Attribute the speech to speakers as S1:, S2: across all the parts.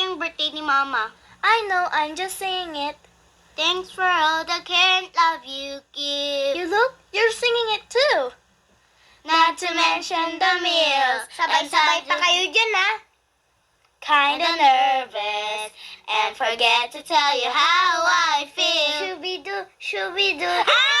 S1: yung birthday ni Mama.
S2: I know, I'm just saying it.
S1: Thanks for all the care and love you give.
S2: You look, you're singing it too.
S1: Not to mention the meals.
S2: Sabay-sabay pa kayo dyan, ah.
S1: Kinda nervous. And forget to tell you how I feel.
S2: Shooby-doo, shooby-doo.
S1: Ay,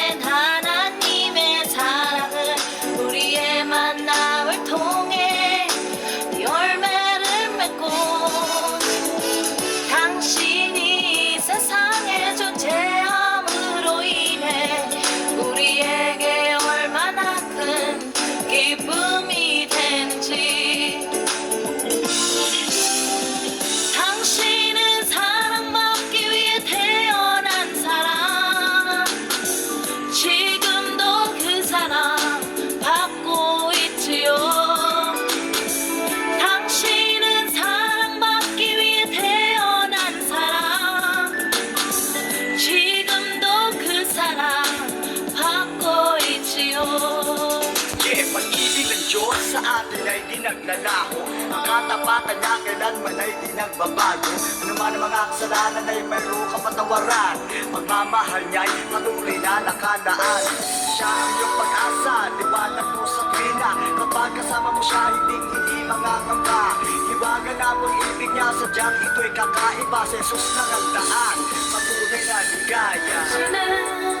S3: sa atin ay di nagnalaho Ang katapatan niya kailanman ay di nagbabago Ano man ang mga kasalanan ay mayroong kapatawaran Pagmamahal niya ay patuloy na nakadaan. Siya ang iyong pag-asa, liwanag mo sa tuwina Kapag kasama mo siya, hindi hindi mangangamba. Hiwaga na mo ibig niya, sadyang ito'y kakaiba. Sa Jesus na ang daan, sa tunay na ligaya
S4: 당신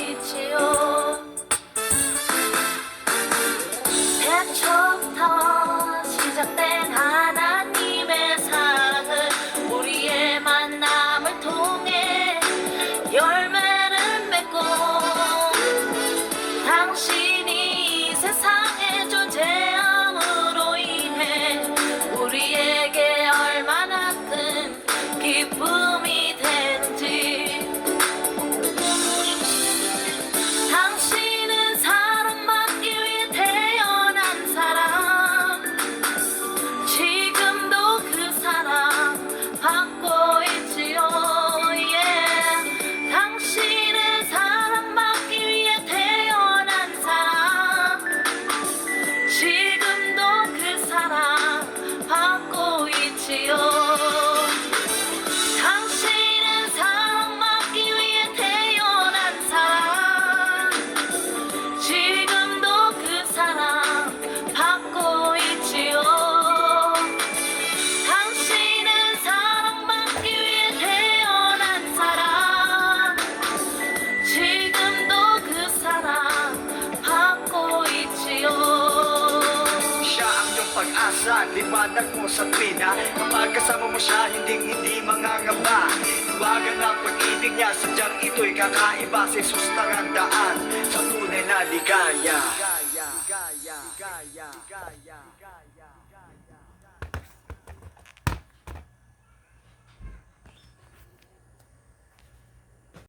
S3: pag-asa, liwanag mo sa tuwina Kapag kasama mo siya, hindi hindi mangangamba. Iwagan ang pag-ibig niya, sadyang ito'y kakaiba Sa Jesus na ang daan, sa tunay na Ligaya, ligaya, ligaya, ligaya